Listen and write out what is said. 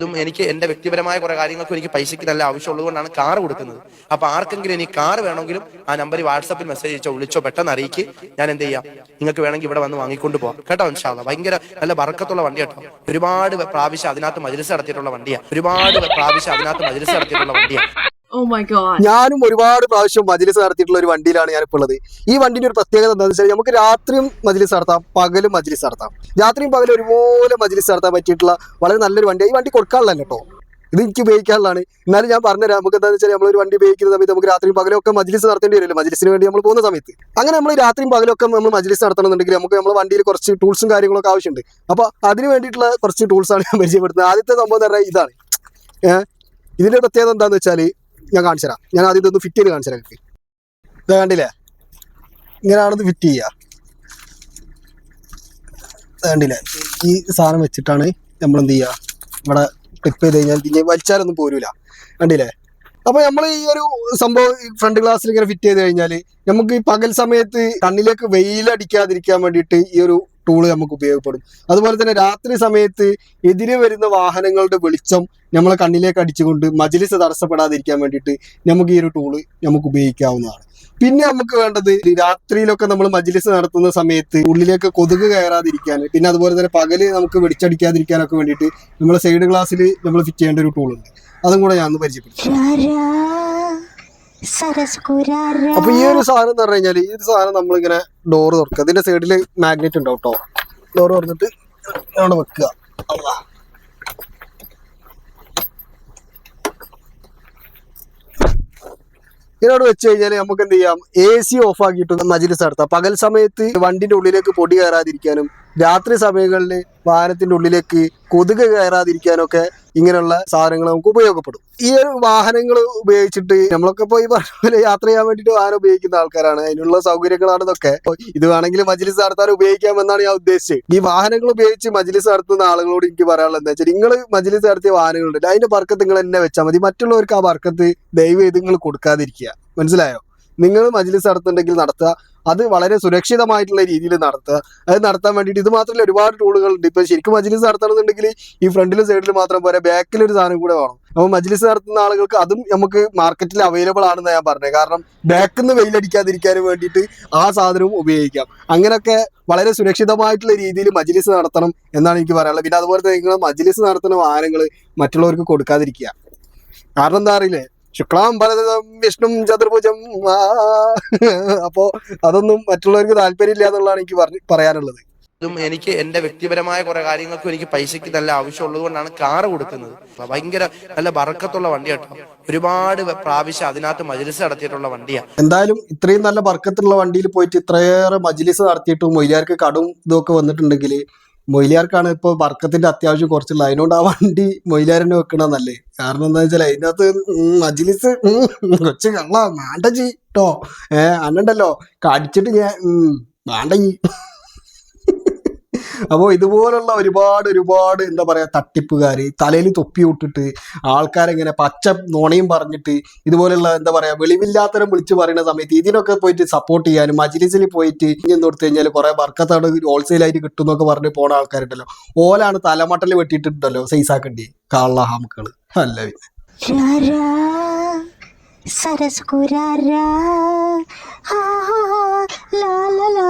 ഇതും എനിക്ക് എന്റെ വ്യക്തിപരമായ കുറെ കാര്യങ്ങൾക്കും എനിക്ക് പൈസയ്ക്ക് നല്ല ആവശ്യമുള്ളത് കൊണ്ടാണ് കാർ കൊടുക്കുന്നത്. അപ്പൊ ആർക്കെങ്കിലും ഇനി കാർ വേണമെങ്കിലും ആ നമ്പർ വാട്സാപ്പിൽ മെസ്സേജ് അയച്ചോ വിളിച്ചോ പെട്ടെന്ന് അറിയിക്ക്. ഞാൻ എന്ത് ചെയ്യാം? നിങ്ങൾക്ക് വേണമെങ്കിൽ ഇവിടെ വന്ന് വാങ്ങിക്കൊണ്ട് പോകാം കേട്ടോ ഇൻഷാല്ല ഭയങ്കര നല്ല ബറക്കത്തുള്ള വണ്ടി കേട്ടോ. ഒരുപാട് പ്രാവശ്യം അതിനകത്ത് മജിലിസ് നടത്തിയിട്ടുള്ള വണ്ടിയാണ് ഒരുപാട് പ്രാവശ്യം അതിനകത്ത് മജിലിസ് നടത്തിയിട്ടുള്ള വണ്ടിയാണ്. ഞാനും ഒരുപാട് പ്രാവശ്യം മജിലിസ് നടത്തിയിട്ടുള്ള ഒരു വണ്ടിയിലാണ് ഞാനിപ്പോൾ ഉള്ളത്. ഈ വണ്ടിന്റെ ഒരു പ്രത്യേകത എന്താണെന്ന് വെച്ചാൽ നമുക്ക് രാത്രിയും മജിലിസ് നടത്താം പകലും മജിലിസ് നടത്താം. രാത്രിയും പകലും ഒരുപോലെ മജിലിസ് നടത്താൻ പറ്റിയിട്ടുള്ള വളരെ നല്ലൊരു വണ്ടി ഈ വണ്ടി കൊടുക്കാനുള്ളതല്ല കേട്ടോ. ഇത് എനിക്ക് ഉപയോഗിക്കാനുള്ളതാണ്. എന്നാലും ഞാൻ പറഞ്ഞുതരാം. നമുക്ക് എന്താണെന്ന് വെച്ചാൽ നമ്മൾ ഒരു വണ്ടി ഉപയോഗിക്കുന്ന സമയത്ത് നമുക്ക് രാത്രിയും പകലൊക്കെ മജിലിസ് നടത്തേണ്ടി വരുമല്ലോ. മജിലിസിന് വേണ്ടി നമ്മൾ പോകുന്ന സമയത്ത്. അങ്ങനെ നമ്മൾ രാത്രിയും പകലൊക്കെ നമ്മൾ മജിലിസ് നടത്തണമെന്നുണ്ടെങ്കിൽ നമുക്ക് നമ്മുടെ വണ്ടിയിൽ കുറച്ച് ടൂൾസും കാര്യങ്ങളൊക്കെ ആവശ്യമുണ്ട്. അപ്പോൾ അതിന് വേണ്ടിയിട്ടുള്ള കുറച്ച് ടൂൾസാണ് ഞാൻ പരിചയപ്പെടുത്തുന്നത്. ആദ്യത്തെ സംഭവം എന്ന് പറഞ്ഞാൽ ഇതാണ്. ഇതിന്റെ പ്രത്യേകത എന്താണെന്ന് വെച്ചാൽ ഞാൻ കാണിച്ചു തരാം. ഞാൻ ആദ്യം ഇതൊന്ന് ഫിറ്റ് ചെയ്ത് കാണിച്ചു തരാം ഇതാ കണ്ടില്ലേ? ഇങ്ങനെയാണിത് ഫിറ്റ് ചെയ്യുക. കണ്ടില്ലേ? ഈ സാധനം വെച്ചിട്ടാണ് നമ്മൾ എന്ത് ചെയ്യുക? ഇവിടെ ക്ലിപ്പ് ചെയ്ത് കഴിഞ്ഞാൽ ഇനി വലിച്ചാലൊന്നും പോരൂല. കണ്ടില്ലേ? അപ്പൊ നമ്മൾ ഈ ഒരു സംഭവം ഫ്രണ്ട് ഗ്ലാസ്സിൽ ഇങ്ങനെ ഫിറ്റ് ചെയ്ത് കഴിഞ്ഞാൽ നമുക്ക് ഈ പകൽ സമയത്ത് കണ്ണിലേക്ക് വെയിലടിക്കാതിരിക്കാൻ വേണ്ടിയിട്ട് ഈ ഒരു ടൂൾ നമുക്ക് ഉപയോഗപ്പെടും. അതുപോലെ തന്നെ രാത്രി സമയത്ത് എതിരെ വരുന്ന വാഹനങ്ങളുടെ വെളിച്ചം നമ്മളെ കണ്ണിലേക്ക് അടിച്ചുകൊണ്ട് മജിലിസ് തടസ്സപ്പെടാതിരിക്കാൻ വേണ്ടിയിട്ട് നമുക്ക് ഈ ഒരു ടൂൾ നമുക്ക് ഉപയോഗിക്കാവുന്നതാണ്. പിന്നെ നമുക്ക് വേണ്ടത് രാത്രിയിലൊക്കെ നമ്മൾ മജിലിസ് നടത്തുന്ന സമയത്ത് ഉള്ളിലേക്ക് കൊതുക് കയറാതിരിക്കാൻ പിന്നെ അതുപോലെ തന്നെ പകൽ നമുക്ക് വെടിച്ചടിക്കാതിരിക്കാനൊക്കെ വേണ്ടിയിട്ട് നമ്മൾ സൈഡ് ഗ്ലാസ്സിൽ നമ്മൾ ഫിറ്റ് ചെയ്യേണ്ട ഒരു ടൂളുണ്ട് അതും കൂടെ ഞാൻ ഒന്ന് പരിചയപ്പെടുത്തി. അപ്പൊ ഈ ഒരു സാധനം എന്ന് പറഞ്ഞു കഴിഞ്ഞാൽ ഈ ഒരു സാധനം നമ്മളിങ്ങനെ ഡോർ തുറക്കുക. ഇതിന്റെ സൈഡിൽ മാഗ്നറ്റ് ഉണ്ടാവും കേട്ടോ. ഡോർ തുറന്നിട്ട് അവിടെ വെക്കുക. ഇതിനോട് വെച്ച് കഴിഞ്ഞാൽ നമുക്ക് എന്ത് ചെയ്യാം? എ സി ഓഫ് ആക്കിയിട്ട് മജിലിസ് നടത്താം. പകൽ സമയത്ത് വണ്ടിന്റെ ഉള്ളിലേക്ക് പൊടി കയറാതിരിക്കാനും രാത്രി സമയങ്ങളിൽ വാഹനത്തിന്റെ ഉള്ളിലേക്ക് കൊതുക് കയറാതിരിക്കാനൊക്കെ ഇങ്ങനെയുള്ള സാധനങ്ങൾ നമുക്ക് ഉപയോഗപ്പെടും. ഈ ഒരു വാഹനങ്ങൾ ഉപയോഗിച്ചിട്ട് നമ്മളൊക്കെ പോയി പറഞ്ഞ പോലെ യാത്ര ചെയ്യാൻ വേണ്ടിയിട്ട് വാഹനം ഉപയോഗിക്കുന്ന ആൾക്കാരാണ്. അതിനുള്ള സൗകര്യങ്ങളാണ് ഇതൊക്കെ. ഇത് വേണമെങ്കിൽ മജ്ലിസ് നടത്താൻ ഉപയോഗിക്കാമെന്നാണ് ഞാൻ ഉദ്ദേശിച്ചത്. ഈ വാഹനങ്ങൾ ഉപയോഗിച്ച് മജ്ലിസ് നടത്തുന്ന ആളുകളോട് എനിക്ക് പറയാനുള്ളത് എന്താ വെച്ചാൽ നിങ്ങൾ മജ്ലിസ് നടത്തിയ വാഹനങ്ങളുണ്ട് അതിന്റെ ബർക്കത്ത് നിങ്ങൾ എന്നെ വെച്ചാൽ മതി. മറ്റുള്ളവർക്ക് ആ ബർക്കത്ത് ദൈവം ചെയ്ത് നിങ്ങൾ കൊടുക്കാതിരിക്കുക. മനസ്സിലായോ? നിങ്ങൾ മജ്ലിസ് നടത്തുന്നുണ്ടെങ്കിൽ നടത്തുക. അത് വളരെ സുരക്ഷിതമായിട്ടുള്ള രീതിയിൽ നടത്തുക. അത് നടത്താൻ വേണ്ടിയിട്ട് ഇത് മാത്രമല്ല ഒരുപാട് ടൂളുകൾ ഉണ്ട്. ഇപ്പൊ ശരിക്കും മജ്ലിസ് നടത്തണമെന്നുണ്ടെങ്കിൽ ഈ ഫ്രണ്ടിലും സൈഡിലും മാത്രം പോരാ. ബാക്കിൽ ഒരു സാധനം കൂടെ വേണം. അപ്പോൾ മജ്ലിസ് നടത്തുന്ന ആളുകൾക്ക് അതും നമുക്ക് മാർക്കറ്റിൽ അവൈലബിൾ ആണെന്ന് ഞാൻ പറഞ്ഞത്. കാരണം ബാക്കിൽ നിന്ന് വെയിലടിക്കാതിരിക്കാനും വേണ്ടിയിട്ട് ആ സാധനവും ഉപയോഗിക്കാം. അങ്ങനെയൊക്കെ വളരെ സുരക്ഷിതമായിട്ടുള്ള രീതിയിൽ മജ്ലിസ് നടത്തണം എന്നാണ് എനിക്ക് പറയാനുള്ളത്. പിന്നെ അതുപോലെ തന്നെ നിങ്ങൾ മജ്ലിസ് നടത്തുന്ന വാഹനങ്ങൾ മറ്റുള്ളവർക്ക് കൊടുക്കാതിരിക്കുക. കാരണം എന്താ അറിയില്ലേ? ശുക്ലാം ഭരതം വിഷ്ണു ചതുർഭുജം. അപ്പോ അതൊന്നും മറ്റുള്ളവർക്ക് താല്പര്യമില്ല എന്നുള്ളതാണ് എനിക്ക് പറഞ്ഞു പറയാനുള്ളത്. ഇതും എനിക്ക് എന്റെ വ്യക്തിപരമായ കുറെ കാര്യങ്ങൾക്കും എനിക്ക് പൈസയ്ക്ക് നല്ല ആവശ്യമുള്ളത് കൊണ്ടാണ് കാറ് കൊടുക്കുന്നത്. ഭയങ്കര നല്ല ബർക്കത്തുള്ള വണ്ടി കേട്ടോ ഒരുപാട് പ്രാവശ്യം അതിനകത്ത് മജിലിസ് നടത്തിയിട്ടുള്ള വണ്ടിയാണ് എന്തായാലും ഇത്രയും നല്ല ബർക്കത്തുള്ള വണ്ടിയിൽ പോയിട്ട് ഇത്രയേറെ മജിലിസ് നടത്തിയിട്ടും മൊയ്യാർക്ക് കടും ഇതൊക്കെ വന്നിട്ടുണ്ടെങ്കിൽ മൊയ്ലിയാർക്കാണ് ഇപ്പോൾ വർക്കത്തിന്റെ അത്യാവശ്യം കുറച്ചുള്ളത്. അതിനോട് ആ വണ്ടി മൊയിലിയാരനെ വെക്കണമെന്നല്ലേ കാരണം എന്താ വെച്ചാൽ അതിനകത്ത് മജിലിസ് കൊച്ചു കള്ള മാണ്ടജി കേട്ടോ ഏഹ് അന്നുണ്ടല്ലോ. കടിച്ചിട്ട് ഞാൻ വേണ്ട അപ്പോൾ ഇതുപോലുള്ള ഒരുപാട് ഒരുപാട് എന്താ പറയാ തട്ടിപ്പുകാർ തലയിൽ തൊപ്പി വിട്ടിട്ട് ആൾക്കാരെങ്ങനെ പച്ച നോണയും പറഞ്ഞിട്ട് ഇതുപോലുള്ള എന്താ പറയാ വെളിവില്ലാത്തരം വിളിച്ചു പറയുന്ന സമയത്ത് ഇതിനൊക്കെ പോയിട്ട് സപ്പോർട്ട് ചെയ്യാനും മജ്ലിസിൽ പോയിട്ട് ഇനി കൊടുത്തു കഴിഞ്ഞാൽ കുറെ വർക്കത്താണ് ഹോൾസെയിലായിട്ട് കിട്ടും എന്നൊക്കെ പറഞ്ഞ് പോണ ആൾക്കാരുണ്ടല്ലോ. ഓലാണ് തലമട്ടൽ വെട്ടിയിട്ടുണ്ടല്ലോ സൈസാക്കണ്ടി കാള ഹാമുക്കൾ അല്ല. പിന്നെ ആ ലാ ലാ ലാ